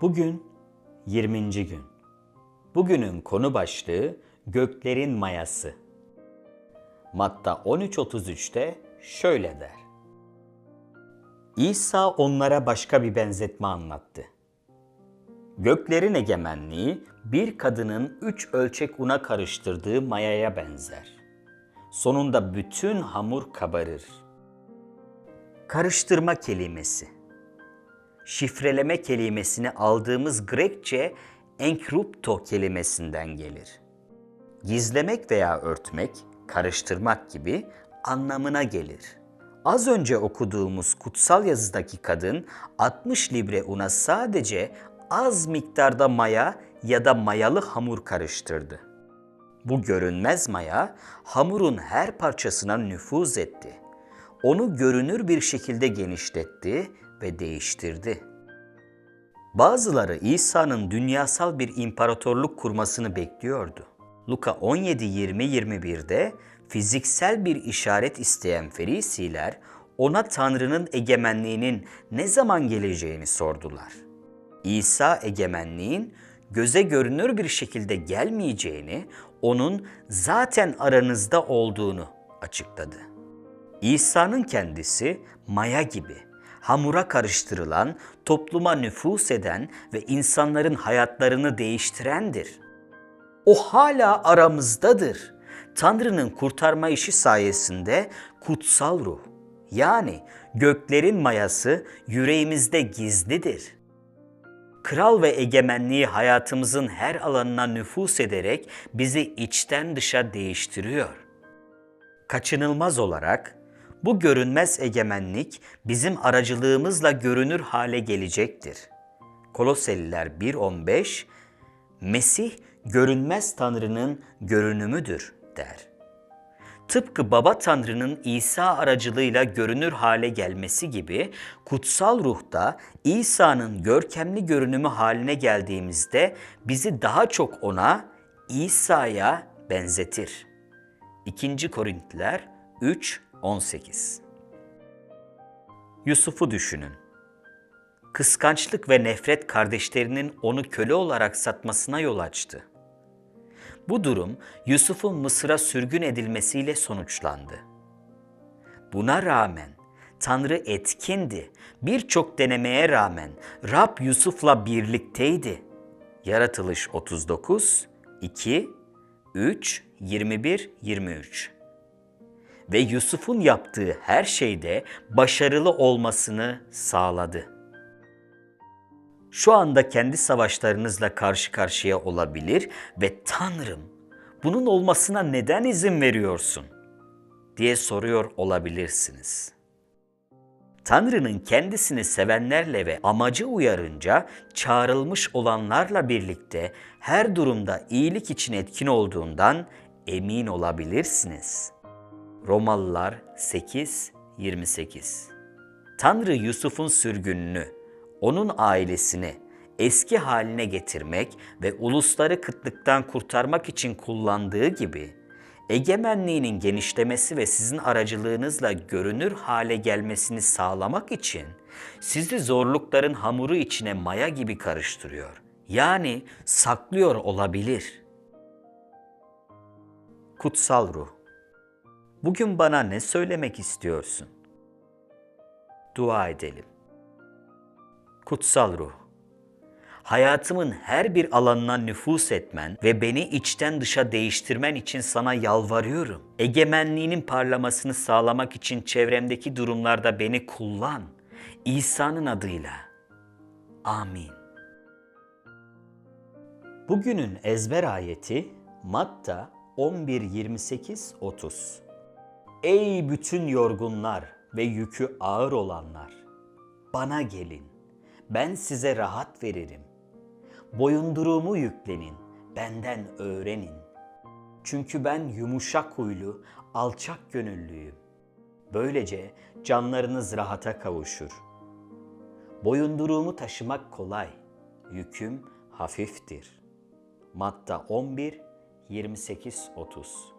Bugün 20. gün. Bugünün konu başlığı göklerin mayası. Matta 13.33'te şöyle der. İsa onlara başka bir benzetme anlattı. Göklerin egemenliği bir kadının üç ölçek una karıştırdığı mayaya benzer. Sonunda bütün hamur kabarır. Karıştırma kelimesi şifreleme kelimesini aldığımız Grekçe enkrupto kelimesinden gelir. Gizlemek veya örtmek, karıştırmak gibi anlamına gelir. Az önce okuduğumuz kutsal yazıdaki kadın 60 libre una sadece az miktarda maya ya da mayalı hamur karıştırdı. Bu görünmez maya hamurun her parçasına nüfuz etti. Onu görünür bir şekilde genişletti ve değiştirdi. Bazıları İsa'nın dünyasal bir imparatorluk kurmasını bekliyordu. Luka 17-20-21'de fiziksel bir işaret isteyen Ferisiler ona Tanrı'nın egemenliğinin ne zaman geleceğini sordular. İsa egemenliğin göze görünür bir şekilde gelmeyeceğini, onun zaten aranızda olduğunu açıkladı. İsa'nın kendisi maya gibi, hamura karıştırılan, topluma nüfus eden ve insanların hayatlarını değiştirendir. O hala aramızdadır. Tanrı'nın kurtarma işi sayesinde kutsal ruh, yani göklerin mayası yüreğimizde gizlidir. Kral ve egemenliği hayatımızın her alanına nüfus ederek bizi içten dışa değiştiriyor. Kaçınılmaz olarak bu görünmez egemenlik bizim aracılığımızla görünür hale gelecektir. Koloseliler 1.15 Mesih görünmez Tanrı'nın görünümüdür der. Tıpkı Baba Tanrı'nın İsa aracılığıyla görünür hale gelmesi gibi kutsal ruhta İsa'nın görkemli görünümü haline geldiğimizde bizi daha çok ona, İsa'ya benzetir. 2. Korintiler 3 18 Yusuf'u düşünün. Kıskançlık ve nefret kardeşlerinin onu köle olarak satmasına yol açtı. Bu durum Yusuf'un Mısır'a sürgün edilmesiyle sonuçlandı. Buna rağmen Tanrı etkindi. Birçok denemeye rağmen Rab Yusuf'la birlikteydi. Yaratılış 39, 2, 3, 21, 23 ve Yusuf'un yaptığı her şeyde başarılı olmasını sağladı. Şu anda kendi savaşlarınızla karşı karşıya olabilir ve Tanrım bunun olmasına neden izin veriyorsun diye soruyor olabilirsiniz. Tanrı'nın kendisini sevenlerle ve amacı uyarınca çağrılmış olanlarla birlikte her durumda iyilik için etkin olduğundan emin olabilirsiniz.'' Romalılar 8 28. Tanrı Yusuf'un sürgününü, onun ailesini eski haline getirmek ve ulusları kıtlıktan kurtarmak için kullandığı gibi egemenliğinin genişlemesi ve sizin aracılığınızla görünür hale gelmesini sağlamak için sizi zorlukların hamuru içine maya gibi karıştırıyor. Yani saklıyor olabilir. Kutsal ruh Bugün bana ne söylemek istiyorsun? Dua edelim. Kutsal ruh, hayatımın her bir alanına nüfus etmen ve beni içten dışa değiştirmen için sana yalvarıyorum. Egemenliğinin parlamasını sağlamak için çevremdeki durumlarda beni kullan. İsa'nın adıyla. Amin. Bugünün ezber ayeti Matta 11 28 30. Ey bütün yorgunlar ve yükü ağır olanlar, bana gelin. Ben size rahat veririm. Boyunduruğumu yüklenin, benden öğrenin. Çünkü ben yumuşak huylu, alçak gönüllüyüm. Böylece canlarınız rahata kavuşur. Boyunduruğumu taşımak kolay, yüküm hafiftir. Matta 11 28 30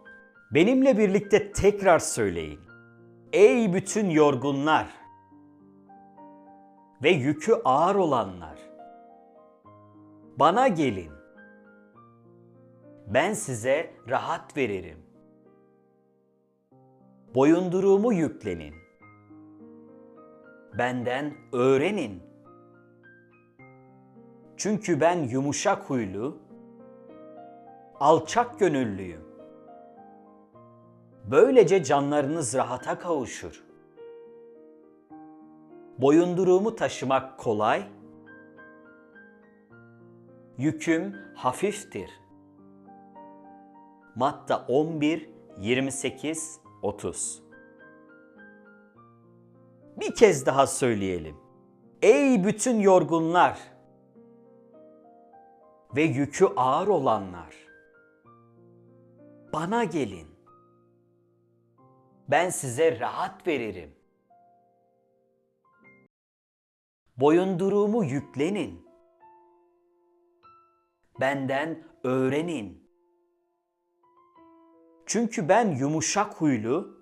Benimle birlikte tekrar söyleyin. Ey bütün yorgunlar ve yükü ağır olanlar, Bana gelin. Ben size rahat veririm. Boyunduruğumu yüklenin. Benden öğrenin. Çünkü ben yumuşak huylu, alçak gönüllüyüm. Böylece canlarınız rahata kavuşur. Boyunduruğumu taşımak kolay, yüküm hafiftir. Matta 11, 28, 30 Bir kez daha söyleyelim. Ey bütün yorgunlar ve yükü ağır olanlar. Bana gelin. Ben size rahat veririm. Boyunduruğumu yüklenin. Benden öğrenin. Çünkü ben yumuşak huylu,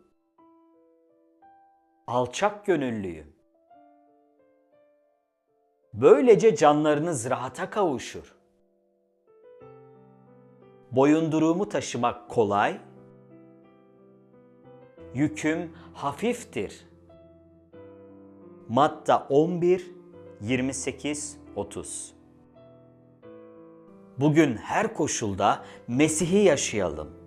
alçak gönüllüyüm. Böylece canlarınız rahata kavuşur. Boyunduruğumu taşımak kolay, yüküm hafiftir. Matta 11, 28, 30 Bugün her koşulda Mesih'i yaşayalım.